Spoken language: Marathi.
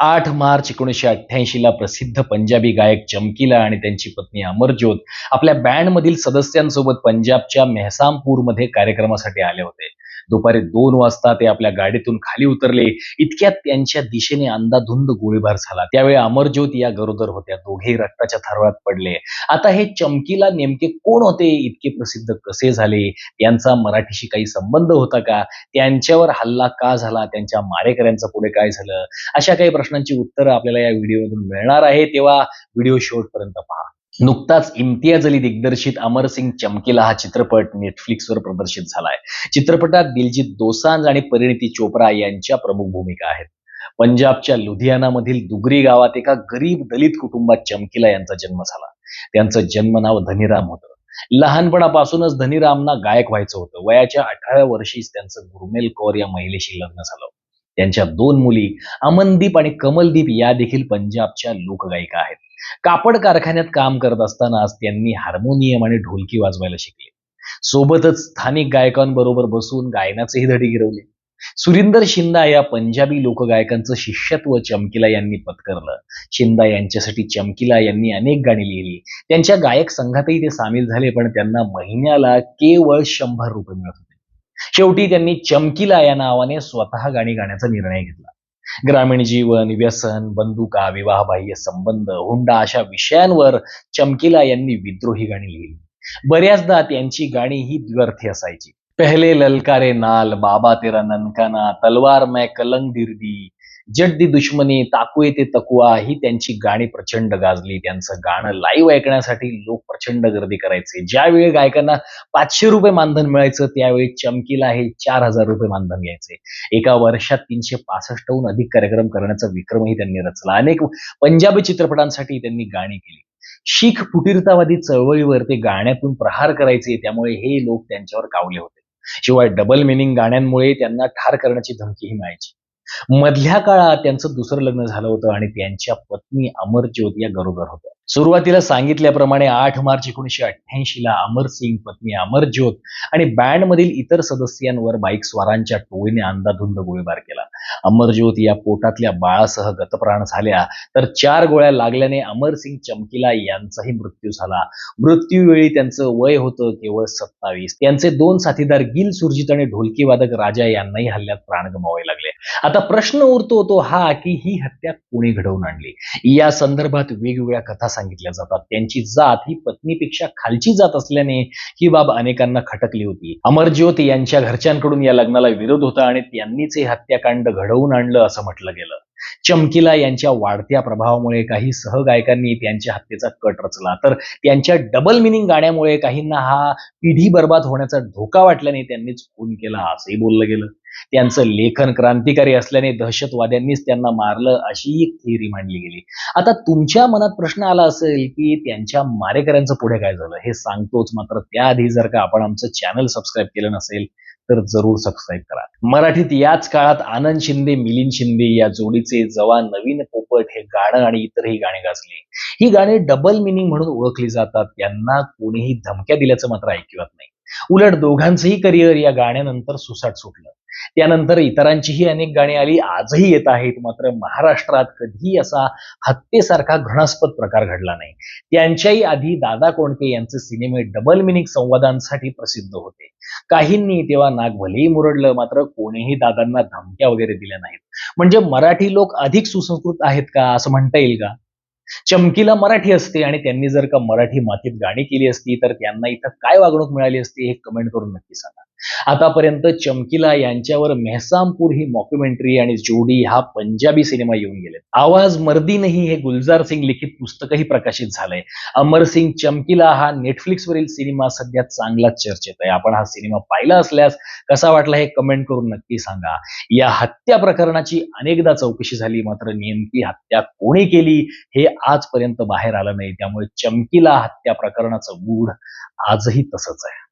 आठ मार्च एकोणीसशे अठ्ठ्याऐंशीला प्रसिद्ध पंजाबी गायक चमकीला आणि त्यांची पत्नी अमरज्योत आपल्या बँड मधील सदस्यांसोबत पंजाबच्या मेहसामपूरमध्ये कार्यक्रमासाठी आले होते. दुपारी दोन वाजता ते आपल्या गाडीतून खाली उतरले. इतक्यात त्यांच्या दिशेने अंदाधुंद गोळीबार झाला. त्यावेळी अमरज्योत या गरोदर होत्या. दोघेही रक्ताच्या थरव्यात पडले. आता हे चमकीला नेमके कोण होते? इतके प्रसिद्ध कसे झाले? यांचा मराठीशी काही संबंध होता का? त्यांच्यावर हल्ला का झाला? त्यांच्या मारेकऱ्यांचं पुढे काय झालं? अशा काही प्रश्नांची उत्तरं आपल्याला या व्हिडिओमधून मिळणार आहे. तेव्हा व्हिडिओ शेवटपर्यंत पहा. नुकताच इम्तियाज अली दिग्दर्शित अमरसिंग चमकीला हा चित्रपट नेटफ्लिक्सवर प्रदर्शित झालाय. चित्रपटात दिलजित दोसांज आणि परिणिती चोप्रा यांच्या प्रमुख भूमिका आहेत. पंजाबच्या लुधियानामधील दुगरी गावात एका गरीब दलित कुटुंबात चमकीला यांचा जन्म झाला. त्यांचं जन्म नाव धनीराम होतं. लहानपणापासूनच धनीरामना गायक व्हायचं होतं. वयाच्या अठराव्या वर्षीच त्यांचं गुरमेल कौर या महिलेशी लग्न झालं त्यांच्या दोन मुली अमनदीप आणि कमलदीप या देखील पंजाबच्या लोकगायिका आहेत. कापड कारखान्यात काम करत असतानाच त्यांनी हार्मोनियम आणि ढोलकी वाजवायला शिकले. सोबतच स्थानिक गायकांबरोबर बसून गायनाचेही धडे गिरवले. सुरिंदर शिंदा या पंजाबी लोकगायकांचं शिष्यत्व चमकिला यांनी पत्करलं. शिंदा यांच्यासाठी चमकिला यांनी अनेक गाणी लिहिली. त्यांच्या गायक संघातही ते सामील झाले पण त्यांना महिन्याला केवळ शंभर रुपये मिळत होते. शेवटी त्यांनी चमकीला या नावाने स्वतः गाणी गाण्याचा निर्णय घेतला. ग्रामीण जीवन व्यसन बंदुका विवाहबाह्य संबंध हुंडा अशा विषयांवर चमकीला यांनी विद्रोही गाणी लिहिली. बऱ्याचदा त्यांची गाणी ही द्व्यर्थी असायची. पहले ललकारे नाल बाबा तेरा ननकाना तलवार मै कलंग दिर्दी जट दी दुश्मनी ताकुये ते तकुआ ही त्यांची गाणी प्रचंड गाजली. त्यांचं गाणं लाईव्ह ऐकण्यासाठी लोक प्रचंड गर्दी करायचे. ज्यावेळी गायकांना पाचशे रुपये मानधन मिळायचं त्यावेळी चमकीला हे चार हजार रुपये मानधन घ्यायचे. एका वर्षात तीनशे पासष्टहून अधिक कार्यक्रम करण्याचा विक्रमही त्यांनी रचला. अनेक पंजाबी चित्रपटांसाठी त्यांनी गाणी केली. शीख फुटीरतावादी चळवळीवर ते गाण्यातून प्रहार करायचे त्यामुळे हे लोक त्यांच्यावर कावले होते. शिवाय डबल मिनिंग गाण्यांमुळे त्यांना ठार करण्याची धमकीही मिळायची. मधल्या काळात त्यांचं दुसरं लग्न झालं होतं आणि त्यांच्या पत्नी अमरज्योत या गरोदर होत्या. सुरुवातीला सांगितल्याप्रमाणे आठ मार्च एकोणीसशे अठ्ठ्याऐंशी ला अमर सिंग पत्नी अमरज्योत आणि बँड मधील इतर सदस्यांवर बाईक स्वारांच्या टोळीने अंदाधुंद गोळीबार केला. अमरज्योत या पोटातल्या बाळासह गतप्राण झाल्या. तर चार गोळ्या लागल्याने अमरसिंग चमकीला यांचाही मृत्यू झाला. मृत्यूवेळी त्यांचं वय होतं केवळ सत्तावीस. त्यांचे दोन साथीदार गिल सुरजित आणि ढोलकी वादक राजा यांनाही हल्ल्यात प्राण गमावे लागले. आता प्रश्न उरतो तो हा की ही हत्या कोणी घडवून आणली? या संदर्भात वेगवेगळ्या कथा सांगितल्या जातात. त्यांची जात ही पत्नीपेक्षा खालची जात असल्याने ही बाब अनेकांना खटकली होती. अमरज्योत यांच्या घरच्यांकडून या लग्नाला विरोध होता आणि त्यांनीच हे हत्याकांड घडवून आणलं असं म्हटलं गेलं. चमकीला यांच्या वाढत्या प्रभावामुळे काही सहगायकांनी त्यांच्या हत्येचा कट रचला. तर त्यांच्या डबल मिनिंग गाण्यामुळे काहींना हा पिढी बर्बाद होण्याचा धोका वाटल्याने त्यांनीच खून केला असंही बोललं गेलं. त्यांचं लेखन क्रांतिकारी असल्याने दहशतवाद्यांनीच त्यांना मारलं अशी एक थिअरी मांडली गेली. आता तुमच्या मनात प्रश्न आला असेल की त्यांच्या मारेकऱ्यांचं पुढे काय झालं? हे सांगतोच मात्र त्याआधी जर का आपण आमचं चॅनल सबस्क्राईब केलं नसेल तर जरूर सबस्क्राईब करा. मराठीत याच काळात आनंद शिंदे मिलिंद शिंदे या जोडीचे जवान नवीन पोपट हे गाणं आणि इतरही गाणी गाजले. ही गाणी डबल मिनिंग म्हणून ओळखली जातात. त्यांना कोणीही धमक्या दिल्याचं मात्र ऐकिवत नाही. उलट दोघांचंही करिअर या गाण्यानंतर सुसाट सुटलं. त्यानंतर इतरांचीही अनेक गाणी आली आजही येत आहेत मात्र महाराष्ट्रात कधीही असा हत्येसारखा घृणास्पद प्रकार घडला नाही. त्यांच्याही आधी दादा कोणके यांचे सिनेमे डबल मिनिंग संवादांसाठी प्रसिद्ध होते. काहींनी तेव्हा नाग भलेही मुरडलं मात्र कोणीही दादांना धमक्या वगैरे दिल्या नाहीत. म्हणजे मराठी लोक अधिक सुसंस्कृत आहेत का असं म्हणता येईल का? चमकीला मराठी असते आणि त्यांनी जर का मराठी मातीत गाणी केली असती तर त्यांना इथं काय वागणूक मिळाली असती हे कमेंट करून नक्की सांगा. आतापर्यंत चमकीला यांच्यावर मेहसामपूर ही मॉक्युमेंटरी आणि जोडी हा पंजाबी सिनेमा येऊन गेले आवाज मर्दी नाही हे गुलजार सिंग लिखित पुस्तकही प्रकाशित झालंय. अमर सिंग चमकीला हा नेटफ्लिक्सवरील सिनेमा सध्या चांगलाच चर्चेत आहे. आपण हा सिनेमा पाहिला असल्यास कसा वाटला हे कमेंट करून नक्की सांगा. या हत्या प्रकरणाची अनेकदा चौकशी झाली मात्र नेमकी हत्या कोणी केली हे आजपर्यंत बाहेर आलं नाही. त्यामुळे चमकीला हत्या प्रकरणाचं गूढ आजही तसंच आहे.